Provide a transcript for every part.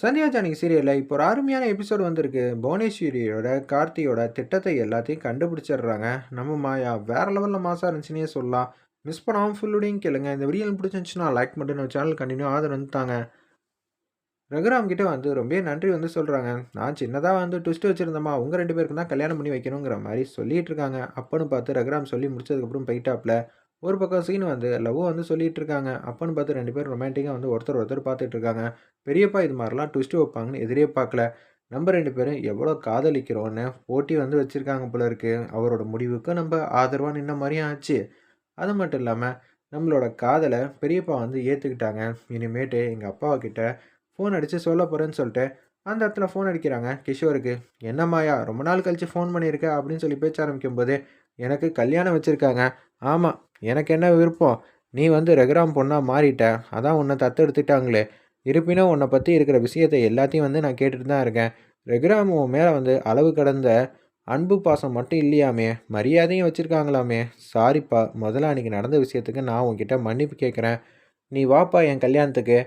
சந்தியா ஜானகி சீரியலில் இப்போ ஒரு அருமையான எபிசோடு வந்திருக்கு. புவனேஸ்வரியோட கார்த்தியோட திட்டத்தை எல்லாத்தையும் கண்டுபிடிச்சிடுறாங்க. நம்ம மாயா வேற லெவலில் மாசாக இருந்துச்சுன்னே சொல்லலாம். மிஸ் பண்ணாமல் ஃபுல்லுடையும் கேளுங்க. இந்த வீடியோ பிடிச்சிருந்துச்சுன்னா லைக் மட்டும் நம்ம சேனல் கண்டினியூ ஆதரவு வந்துட்டாங்க ரகுராம் கிட்டே வந்து ரொம்ப நன்றி வந்து சொல்கிறாங்க நான் சின்னதாக வந்து ட்விஸ்ட் வச்சுருந்தேம்மா. உங்கள் ரெண்டு பேருக்கு தான் கல்யாணம் பண்ணி வைக்கணுங்கிற மாதிரி சொல்லிகிட்டு இருக்காங்க. அப்போன்னு பார்த்து ரகுராம் சொல்லி முடிச்சதுக்கப்புறம் போயிட்டாப்ல. ஒரு பக்கம் சீன் வந்து லவ் வந்து சொல்லிட்டு இருக்காங்க அப்பன்னு பார்த்து ரெண்டு பேரும் ரொமான்டிக்காக வந்து ஒருத்தர் ஒருத்தர் பார்த்துட்டு இருக்காங்க பெரியப்பா இது மாதிரிலாம் ட்விஸ்ட்டு வைப்பாங்கன்னு எதிரே பார்க்கல. நம்ம ரெண்டு பேரும் எவ்வளோ காதலிக்கிறோன்னு போட்டி வந்து வச்சுருக்காங்க போல இருக்கு. அவரோட முடிவுக்கு நம்ம ஆதரவாக நின்ன மாதிரியும் ஆச்சு. அது மட்டும் இல்லாமல் நம்மளோட காதலை பெரியப்பா வந்து ஏற்றுக்கிட்டாங்க இனிமேட்டு எங்கள் அப்பாவை கிட்ட ஃபோன் அடித்து சொல்ல போகிறேன்னு சொல்லிட்டு அந்த இடத்துல ஃபோன் அடிக்கிறாங்க. கிஷோருக்கு என்னம்மாயா ரொம்ப நாள் கழித்து ஃபோன் பண்ணியிருக்க? அப்படின்னு சொல்லி பேச்ச ஆரம்பிக்கும் போது எனக்கு கல்யாணம் வச்சுருக்காங்க. ஆமாம் எனக்கு என்ன விருப்பம்? நீ வந்து ரெகுராம் பொண்ணாக மாறிட்ட. அதான் உன்னை தத்தெடுத்துட்டாங்களே. இருப்பினும் உன்னை பற்றி இருக்கிற விஷயத்தை எல்லாத்தையும் வந்து நான் கேட்டுட்டு தான் இருக்கேன். ரெகுராம் உன் மேலே வந்து அளவு கடந்த அன்பு பாசம் மட்டும் இல்லையாமே? மரியாதையும் வச்சுருக்காங்களாமே? சாரிப்பா முதல்ல அன்றைக்கி நடந்த விஷயத்துக்கு நான் உன்கிட்ட மன்னிப்பு கேட்குறேன் நீ வாப்பா என் கல்யாணத்துக்கு.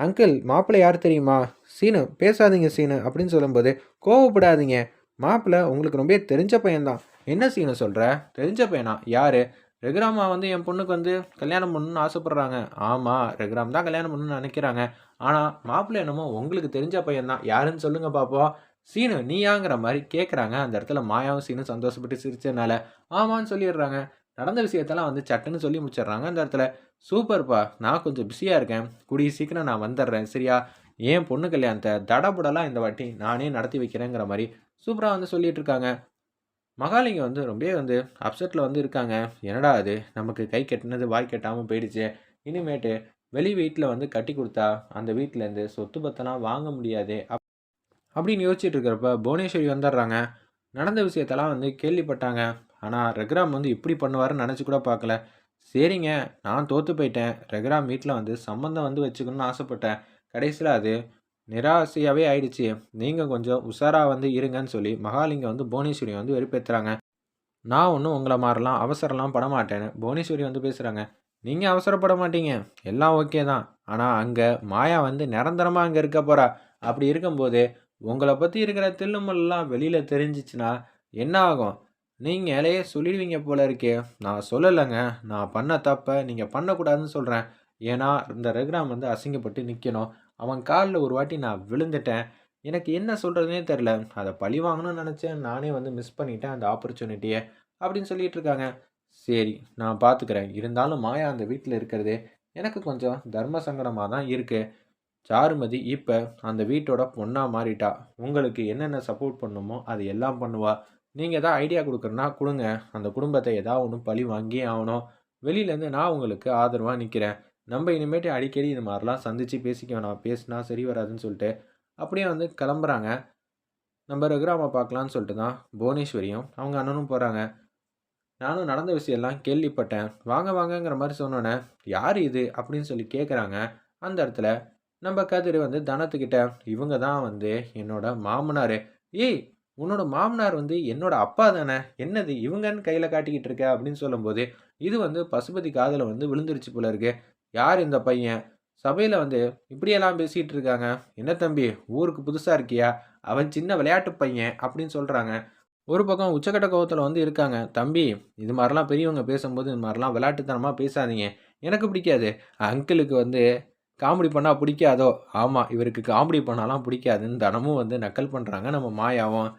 அங்கிள் மாப்பிள்ளை யார் தெரியுமா? சீனு பேசாதீங்க சீனு அப்படின்னு சொல்லும்போது கோவப்படாதீங்க. மாப்பிள்ளை உங்களுக்கு ரொம்ப தெரிஞ்ச பையன்தான். என்ன சீனு சொல்கிற தெரிஞ்ச பையனா? யார்? ரெகுராமா வந்து என் பொண்ணுக்கு வந்து கல்யாணம் பண்ணணும்னு ஆசைப்பட்றாங்க. ஆமாம் ரெகுராம் தான் கல்யாணம் பண்ணணும்னு நினைக்கிறாங்க. ஆனால் மாப்பிள்ளை என்னமோ உங்களுக்கு தெரிஞ்ச பையன்தான் யாருன்னு சொல்லுங்க பார்ப்போம் சீனு நீயாங்கிற மாதிரி கேட்குறாங்க அந்த இடத்துல மாயாவும் சீனும் சந்தோஷப்பட்டு சிரிச்சதுனால ஆமான்னு சொல்லிடுறாங்க. நடந்த விஷயத்தெல்லாம் வந்து சட்டுன்னு சொல்லி முடிச்சிடுறாங்க அந்த இடத்துல. சூப்பர்ப்பா நான் கொஞ்சம் பிஸியாக இருக்கேன். கூடிய சீக்கிரம் நான் வந்துடுறேன் சரியா? ஏன் பொண்ணு கல்யாணத்தை தடபுடலாம் இந்த வாட்டி நானே நடத்தி வைக்கிறேங்கிற மாதிரி சூப்பராக வந்து சொல்லிட்டு இருக்காங்க. மகாலிங்கம் வந்து ரொம்பவே வந்து அப்செட்டில் வந்து இருக்காங்க. என்னடா அது நமக்கு கை கட்டினது வாய் கட்டாமல் போயிடுச்சு. இனிமேட்டு வெளி வீட்டில் வந்து கட்டி கொடுத்தா அந்த வீட்டிலேருந்து சொத்து பத்தெல்லாம் வாங்க முடியாது. அப் அப்படின்னு யோசிச்சுட்டு இருக்கிறப்ப புவனேஸ்வரி வந்துடுறாங்க. நடந்த விஷயத்தெல்லாம் வந்து கேள்விப்பட்டாங்க. ஆனால் ரகுராம் வந்து இப்படி பண்ணுவாருன்னு நினச்சி கூட பார்க்கல. சரிங்க நான் தோற்று போயிட்டேன். ரகுராம் வீட்டில் வந்து சம்மந்தம் வந்து வச்சுக்கணும்னு ஆசைப்பட்டேன். கடைசியில் அது நிராசையாகவே ஆயிடுச்சு. நீங்கள் கொஞ்சம் உஷாராக வந்து இருங்கன்னு சொல்லி மகாலிங்கம் வந்து புவனேஸ்வரி வந்து வெறுப்பேற்றுறாங்க நான் ஒன்றும் உங்களை மாறலாம் அவசரம்லாம் பட மாட்டேன்னு புவனேஸ்வரி வந்து பேசுகிறாங்க நீங்கள் அவசரப்பட மாட்டீங்க. எல்லாம் ஓகே தான். ஆனால் அங்கே மாயா வந்து நிரந்தரமாக அங்கே இருக்க போகிறா அப்படி இருக்கும்போது உங்களை பற்றி இருக்கிற தில்லுமெல்லாம் வெளியில் தெரிஞ்சிச்சுன்னா என்ன ஆகும்? நீங்கள் இலையே சொல்லிடுவீங்க போல இருக்கே. நான் சொல்லலைங்க. நான் பண்ண தப்பை நீங்கள் பண்ணக்கூடாதுன்னு சொல்கிறேன் ஏன்னா இந்த ரகுராம் வந்து அசிங்கப்பட்டு நிற்கணும் அவன் காலில் ஒரு வாட்டி நான் விழுந்துட்டேன். எனக்கு என்ன சொல்கிறதுனே தெரில அதை பழி வாங்கணும்னு நினச்சேன். நானே வந்து மிஸ் பண்ணிட்டேன் அந்த ஆப்பர்ச்சுனிட்டியை அப்படின்னு சொல்லிட்டு இருக்காங்க. சரி நான் பார்த்துக்கிறேன் இருந்தாலும் மாயா அந்த வீட்டில் இருக்கிறது எனக்கு கொஞ்சம் தர்ம சங்கடமாக தான் இருக்குது சாருமதி இப்போ அந்த வீட்டோட பொண்ணாக மாறிட்டா. உங்களுக்கு என்னென்ன சப்போர்ட் பண்ணுமோ அது எல்லாம் பண்ணுவா. நீங்கள் எதாவது ஐடியா கொடுக்குறனா கொடுங்க. அந்த குடும்பத்தை ஏதாவது ஒன்று பழி வாங்கி ஆகணும். வெளியிலேருந்து நான் உங்களுக்கு ஆதரவாக நிற்கிறேன் நம்ம இனிமேட்டு அடிக்கடி இது மாதிரிலாம் சந்தித்து பேசிக்க வேணாம். பேசினா சரி வராதுன்னு சொல்லிட்டு அப்படியே வந்து கிளம்புறாங்க. நம்ம ரகுராமா பார்க்கலான்னு சொல்லிட்டு தான் புவனேஸ்வரியும் அவங்க அண்ணனும் போகிறாங்க நானும் நடந்த விஷயம்லாம் கேள்விப்பட்டேன். வாங்க வாங்கங்கிற மாதிரி சொன்னோன்னே யார் இது? அப்படின்னு சொல்லி கேட்குறாங்க அந்த இடத்துல நம்ம கதிர் வந்து தனத்துக்கிட்ட இவங்க தான் வந்து என்னோட மாமனார். ஏய் உன்னோட மாமனார் வந்து என்னோட அப்பா தானே? என்னது இவங்கன்னு கையில் காட்டிக்கிட்டு இருக்க? அப்படின்னு சொல்லும்போது இது வந்து பசுபதி காதில் வந்து விழுந்துருச்சு போல இருக்கு. யார் இந்த பையன்? சபையில் வந்து இப்படியெல்லாம் பேசிகிட்டு இருக்காங்க என்ன தம்பி ஊருக்கு புதுசாக இருக்கியா? அவன் சின்ன விளையாட்டு பையன் அப்படின்னு சொல்கிறாங்க ஒரு பக்கம் உச்சக்கட்ட கோவத்தில் வந்து இருக்காங்க. தம்பி இது மாதிரிலாம் பெரியவங்க பேசும்போது இது மாதிரிலாம் விளையாட்டுத்தனமாக பேசாதீங்க. எனக்கு பிடிக்காது. அங்கிளுக்கு வந்து காமெடி பண்ணால் பிடிக்காதோ? ஆமாம் இவருக்கு காமெடி பண்ணாலாம் பிடிக்காதுன்னு தினமும் வந்து நக்கல் பண்ணுறாங்க நம்ம மாயாவும்.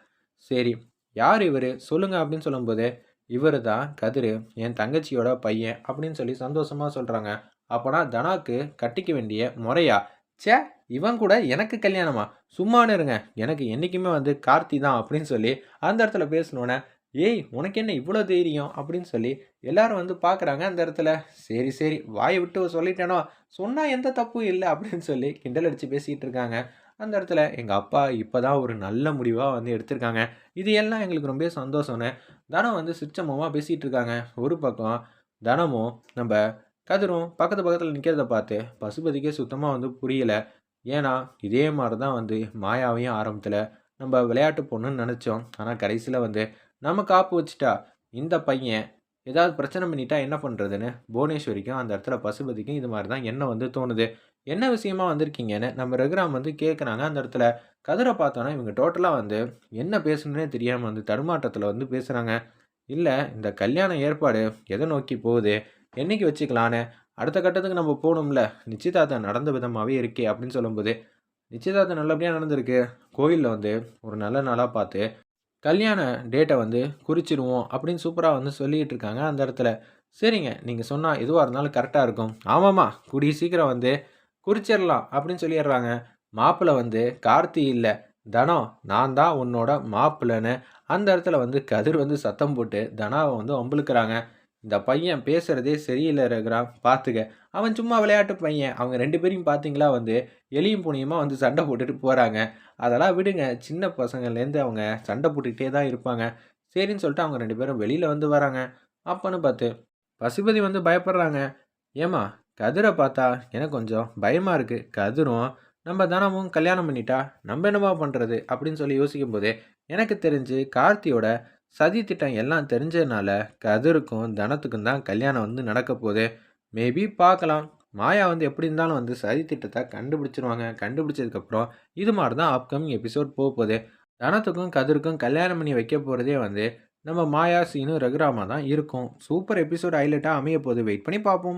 சரி யார் இவர்? சொல்லுங்கள் அப்படின்னு சொல்லும்போது இவர் தான் கதிர் என் தங்கச்சியோட பையன் அப்படின்னு சொல்லி சந்தோஷமாக சொல்கிறாங்க அப்போனா தனாக்கு கட்டிக்க வேண்டிய முறையா? சே இவன் கூட எனக்கு கல்யாணமா? சும்மானு இருங்க. எனக்கு என்றைக்குமே வந்து கார்த்தி தான் அப்படின்னு சொல்லி அந்த இடத்துல பேசணுன்னே ஏய் உனக்கு என்ன இவ்வளோ தைரியம்? அப்படின்னு சொல்லி எல்லாரும் வந்து பார்க்குறாங்க அந்த இடத்துல. சரி சரி வாயை விட்டு சொல்லிட்டேனோ? சொன்னால் எந்த தப்பும் இல்லை அப்படின்னு சொல்லி கிண்டல் அடித்து பேசிக்கிட்டு இருக்காங்க. அந்த இடத்துல எங்கள் அப்பா இப்போ தான் ஒரு நல்ல முடிவாக வந்து எடுத்திருக்காங்க. இது எல்லாம் எங்களுக்கு ரொம்ப சந்தோஷம்னு தனம் வந்து சிச்சமமாக பேசிகிட்டு இருக்காங்க. ஒரு பக்கம் தனமும் நம்ம கதிரும் பக்கத்து பக்கத்தில் நிற்கிறத பார்த்து பசுபதிக்கே சுத்தமாக வந்து புரியலை. ஏன்னா இதே மாதிரி தான் வந்து மாயாவையும் ஆரம்பத்தில் நம்ம விளையாட்டு பொண்ணுன்னு நினச்சோம். ஆனால் கடைசியில் வந்து நம்ம காப்பு வச்சுட்டா இந்த பையன் ஏதாவது பிரச்சனை பண்ணிட்டா என்ன பண்ணுறதுன்னு புவனேஸ்வரிக்கும் அந்த இடத்துல பசுபதிக்கும் இது மாதிரி தான் என்ன வந்து தோணுது. என்ன விஷயமா வந்திருக்கீங்கன்னு நம்ம ரகுராம் வந்து கேட்குறாங்க அந்த இடத்துல கதிரை பார்த்தோன்னா இவங்க டோட்டலாக வந்து என்ன பேசணுன்னே தெரியாமல் வந்து தடுமாற்றத்தில் வந்து பேசுகிறாங்க இல்லை இந்த கல்யாண ஏற்பாடு எதை நோக்கி போகுது? என்னைக்கு வச்சுக்கலான்னு அடுத்த கட்டத்துக்கு நம்ம போகணும்ல. நிச்சயதார்த்தம் நடந்த விதமாகவே இருக்கே அப்படின்னு சொல்லும்போது நிச்சயதார்த்தம் நல்லபடியாக நடந்திருக்கு. கோயிலில் வந்து ஒரு நல்ல நாளாக பார்த்து கல்யாண டேட்டை வந்து குறிச்சிடுவோம் அப்படின்னு சூப்பராக வந்து சொல்லிகிட்டு இருக்காங்க அந்த இடத்துல. சரிங்க நீங்கள் சொன்னால் எதுவாக இருந்தாலும் கரெக்டாக இருக்கும். ஆமாம்மா கூடிய சீக்கிரம் வந்து குறிச்சிடலாம் அப்படின்னு சொல்லிடுறாங்க. மாப்பிள்ளை வந்து கார்த்தி இல்லை தனம் நான் தான் உன்னோட மாப்பிள்ளைன்னு அந்த இடத்துல வந்து கதிர் வந்து சத்தம் போட்டு தனாவை வந்து வம்பிழுக்கிறாங்க இந்த பையன் பேசுகிறதே சரியில்லை இருக்கிறான் பார்த்துக்க அவன் சும்மா விளையாட்டு பையன். அவங்க ரெண்டு பேரையும் பார்த்தீங்களா வந்து? எலியும் புனியுமா வந்து சண்டை போட்டுட்டு போகிறாங்க அதெல்லாம் விடுங்க. சின்ன பசங்கள்லேருந்து அவங்க சண்டை போட்டுக்கிட்டே தான் இருப்பாங்க. சரின்னு சொல்லிட்டு அவங்க ரெண்டு பேரும் வெளியில் வந்து வராங்க. அப்போன்னு பார்த்து பசுபதி வந்து பயப்படுறாங்க. ஏம்மா கதிரை பார்த்தா எனக்கு கொஞ்சம் பயமாக இருக்குது கதிரும் நம்ம தானமும் கல்யாணம் பண்ணிட்டா நம்ம என்னவா பண்ணுறது அப்படின்னு சொல்லி யோசிக்கும் போதே எனக்கு தெரிஞ்சு கார்த்தியோட சதி திட்டம் எல்லாம் தெரிஞ்சதுனால கதிருக்கும் தனத்துக்கும் தான் கல்யாணம் வந்து நடக்க போகுது. மேபி பார்க்கலாம். மாயா வந்து எப்படி இருந்தாலும் வந்து சதி திட்டத்தை கண்டுபிடிச்சிருவாங்க. கண்டுபிடிச்சதுக்கப்புறம் இது மாதிரி தான் அப்கமிங் எபிசோட் போக போகுது. தனத்துக்கும் கதிருக்கும் கல்யாணம் பண்ணி வைக்க போகிறதே வந்து நம்ம மாயா சீனு ரகுராமா தான் இருக்கும். சூப்பர் எபிசோட் ஹைலைட்டாக அமைய போகுது. வெயிட் பண்ணி பார்ப்போம்.